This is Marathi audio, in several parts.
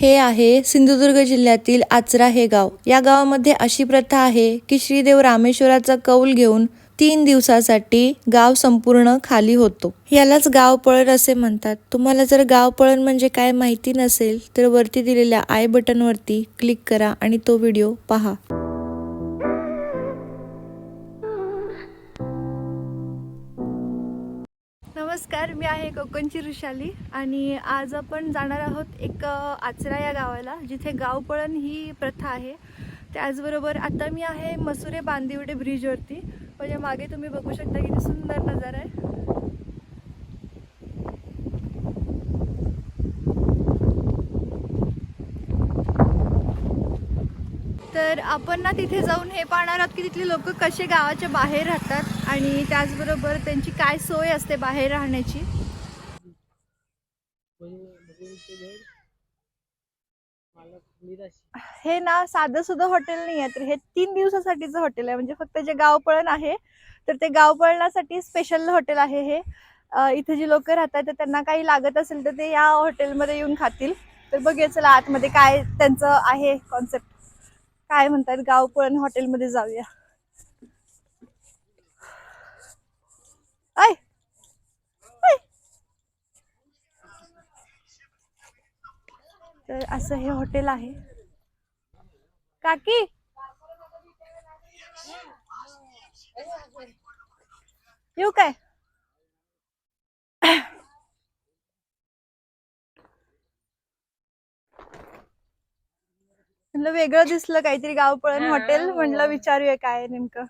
हे आहे सिंधुदुर्ग जिल्ह्यातील आचरा हे गाव. या गावामध्ये अशी प्रथा आहे की श्रीदेव रामेश्वराचा कौल घेऊन तीन दिवसासाठी गाव संपूर्ण खाली होतो. यालाच गाव पळण असे म्हणतात. तुम्हाला जर गाव पळण म्हणजे काय माहिती नसेल तर वरती दिलेल्या आय बटनवरती क्लिक करा आणि तो व्हिडिओ पहा. नमस्कार मी आहे कोकणची ऋषाली आणि आज आपण जाणार आहोत एक आचरा या गावाला जिथे गावपळण ही प्रथा आहे. त्याचबरोबर आता मी आहे मसुरे बांदिवडे ब्रिजवरती म्हणजे मागे तुम्ही बघू शकता किती सुंदर नजारा आहे. तर आपण ना तिथे जाऊन हे पाहणार आहोत की तिथले लोक कसे गावाच्या बाहेर राहतात. आणि त्याचबरोबर त्यांची काय सोय असते बाहेर राहण्याची? हे ना साधं सुद्धा हॉटेल नाही आहे तर हे तीन दिवसासाठीचं हॉटेल आहे. म्हणजे फक्त जे गावपळण आहे तर ते गावपळणासाठी स्पेशल हॉटेल आहे हे. इथे जी लोक राहतात तर त्यांना काही लागत असेल तर ते या हॉटेलमध्ये येऊन खातील. तर बघूया चला आतमध्ये काय त्यांचं आहे कॉन्सेप्ट काय म्हणतात गावपळण हॉटेलमध्ये जाऊया. ऐ. तर असं हे हॉटेल आहे काकी येऊ काय म्हणलं वेगळं दिसलं काहीतरी गावपळण हॉटेल. म्हणलं विचारूया काय नेमकं.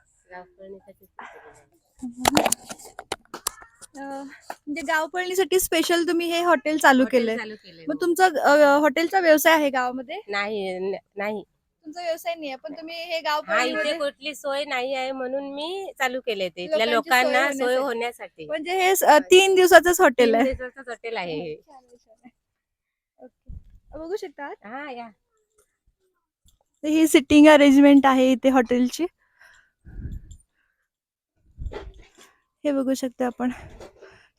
म्हणजे गावपळणीसाठी स्पेशल तुम्ही हे हॉटेल चालू केलंय. चालू केलंय मग तुमचा अं, हॉटेलचा व्यवसाय आहे गावामध्ये? नाही न- नाही. तुमचा व्यवसाय नाही आहे पण तुम्ही हे हा इथे गावपळणीमध्ये कुठली सोय नाही आहे म्हणून मी चालू केले ते. इथल्या लोकांची सोय लोकांना सोय होण्यासाठी. होण्यासाठी. म्हणजे हे स- तीन दिवसाचंच हॉटेल आहे. हॉटेल आहे हे. छान आहे, छान आहे. ओके. बघू शकता? हा या. ही सिटिंग अरेंजमेंट आहे इथे हॉटेलची हे बघू शकता आपण.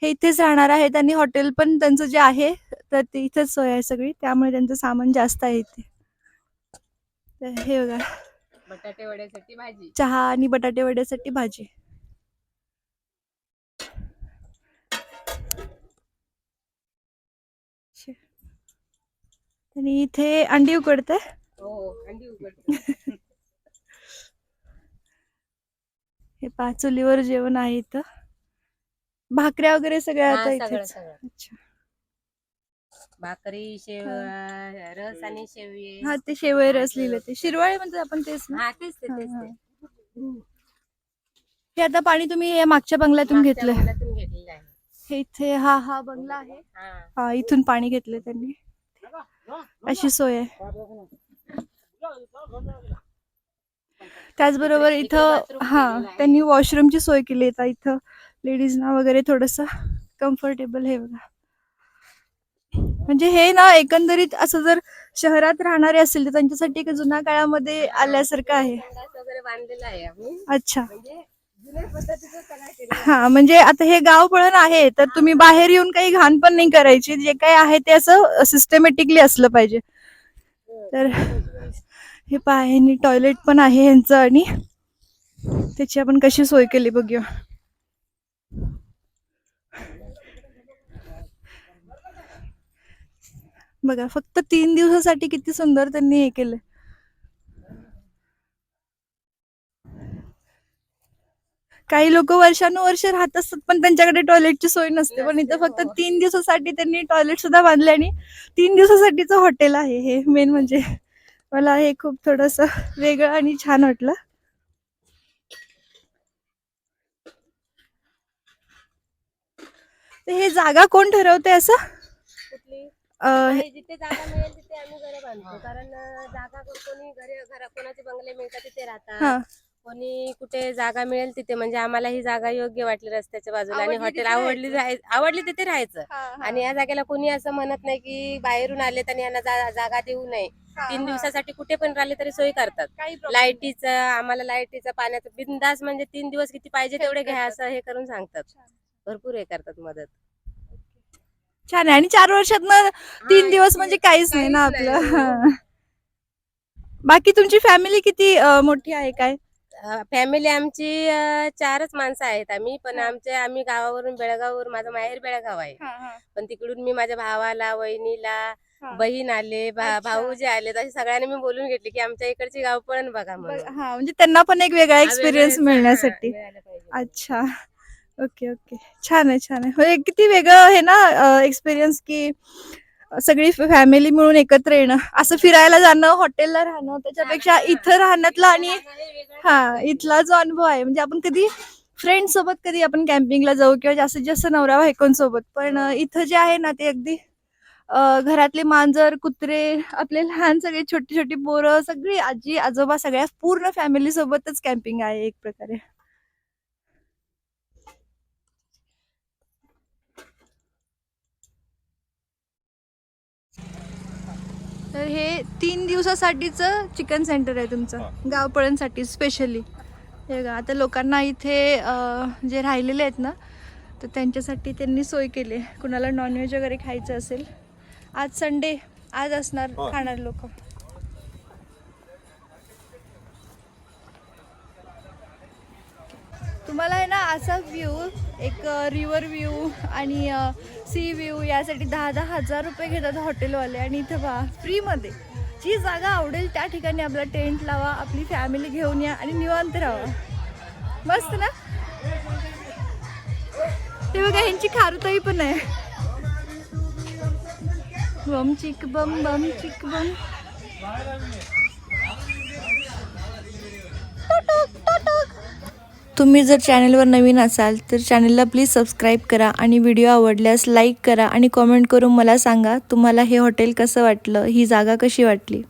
हे इथेच राहणार आहेत आणि हॉटेल पण त्यांचं जे आहे तर ते इथेच सोय आहे सगळी. त्यामुळे त्यांचं सामान जास्त आहे इथे. तर हे बघा. बटाटे वड्यासाठी भाजी. चहा आणि बटाटे वड्यासाठी भाजी. आणि इथे अंडी उकडते हो अंडी उघड हे पाच चुलीवर जेवण आहे इथं. भाकऱ्या वगैरे सगळ्या आता सगळं इथेच. सगळं. अच्छा. भाकरी शेव रस आणि शेवये हा ते शेवय रस लिहिलं ते. शिरवाळे म्हणतात आपण तेच ना? हा तेच ते तेच हा. ते. हे आता पाणी तुम्ही या मागच्या बंगल्यातून मागच्या घेतलंय बंगल्यातून घेतलेलं आहे. हे इथे हा हा बंगला आहे. हा. हा इथून पाणी घेतलं त्यांनी. अशी सोय आहे. त्याचबरोबर इथं हा त्यांनी वॉशरूमची सोय केली आहे. इथं लेडीजना वगैरे थोडस कम्फर्टेबल हे बघा. म्हणजे हे ना एकंदरीत असं जर शहरात राहणारे असतील तर त्यांच्यासाठी एक जुन्या काळामध्ये आल्यासारखं आहे. अच्छा. म्हणजे हा म्हणजे आता हे गाव पळण आहे तर तुम्ही बाहेर येऊन काही घाण पण नाही करायची. जे काही आहे ते असं सिस्टमॅटिकली असलं पाहिजे. तर हे पायाने टॉयलेट पण आहे यांचं आणि त्याची आपण कशी सोय केली बघूया. बघा फक्त तीन दिवसासाठी किती सुंदर त्यांनी हे केलं काही लोक वर्षानुवर्ष राहत असतात पण त्यांच्याकडे टॉयलेटची सोय नसते. पण इथं फक्त तीन दिवसासाठी त्यांनी टॉयलेट सुद्धा बांधले आणि तीन दिवसासाठीचं हॉटेल आहे हे मेन म्हणजे. मला हे खूप थोडस वेगळं आणि छान वाटलं. तर हे जागा कोण ठरवते असं? जिथे जागा मिळेल तिथे आम्ही घर बांधतो. कारण जागा कोणी घरे घरा कोणाचे बंगले मिळतात तिथे राहतात. कोणी कुठे जागा मिळेल तिथे म्हणजे आम्हाला ही जागा योग्य वाटली रस्त्याच्या बाजूला आणि हॉटेल आवडली आवडली तिथे राहायचं. आणि या जागेला कोणी असं म्हणत नाही की बाहेरून आलेत आणि यांना जागा देऊ नये. तीन. दिवसासाठी कुठे पण राहिले तरी सोय करतात लाईटीचं आम्हाला लाईटीचं पाण्याचं बिंदास म्हणजे तीन दिवस किती पाहिजे तेवढे घ्या. असं हे करून सांगतात. भरपूर हे करतात मदत छान आहे आणि चार वर्षात तीन हा, दिवस म्हणजे काहीच नाही ना आपलं हो. बाकी तुमची फॅमिली किती मोठी आहे काय फॅमिली आमची चारच माणसं आहेत आम्ही पण हा. आमचे आम्ही गावावरून बेळगाववरून माझं माहेर बेळगाव आहे पण तिकडून मी माझ्या भावाला वहिनीला. बहीण आले भा-. भाऊ जे आले तसे सगळ्यांनी मी बोलून घेतले की आमच्या इकडची गाव पण बघा म्हणून. हा म्हणजे त्यांना पण एक वेगळा हा, एक्सपिरियन्स मिळण्यासाठी. हा, मिळालं पाहिजे. अच्छा. Okay okay. छान आहे छान आहे. म्हणजे किती वेगळं आहे ना एक्सपिरियन्स की सगळी फॅमिली मिळून एकत्र येणं असं फिरायला जाणं हॉटेलला राहणं त्याच्यापेक्षा इथं राहण्यातला आणि हा इथला जो अनुभव आहे म्हणजे आपण कधी फ्रेंड सोबत कधी आपण कॅम्पिंगला जाऊ किंवा जास्तीत जास्त नवरा बायकोंसोबत पण अं, इथं जे आहे ना ते अगदी घरातले मांजर कुत्रे आपले लहान सगळे छोटी छोटी पोरं सगळी आजी आजोबा सगळ्या पूर्ण फॅमिली सोबतच कॅम्पिंग आहे एक प्रकारे. तर हे तीन दिवसासाठीचं चिकन सेंटर आहे तुमचं. गावपळणसाठी स्पेशली हे बघा आता लोकांना इथे जे राहिलेले आहेत ना तर त्यांच्यासाठी त्यांनी सोय केली कुणाला नॉनव्हेज वगैरे खायचं असेल आज संडे आज असणार खाणार लोक. तुम्हाला आहे ना असा व्ह्यू एक रिव्हर व्ह्यू आणि सी व्ह्यू यासाठी दहा दहा हजार रुपये घेतात हॉटेलवाले आणि इथं पहा फ्रीमध्ये जी जागा आवडेल त्या ठिकाणी आपला टेंट लावा आपली फॅमिली घेऊन या आणि निवांत राहा. मस्त ना? ते बघा ह्यांची खारुताई पण आहे. बम चिक बम बम चिक बम तुम्ही जर चॅनलवर नवीन असाल तर चॅनलला प्लीज सबस्क्राईब करा आणि व्हिडिओ आवडल्यास लाईक करा आणि कॉमेंट करून मला सांगा तुम्हाला हे हॉटेल कसं वाटलं ही जागा कशी वाटली?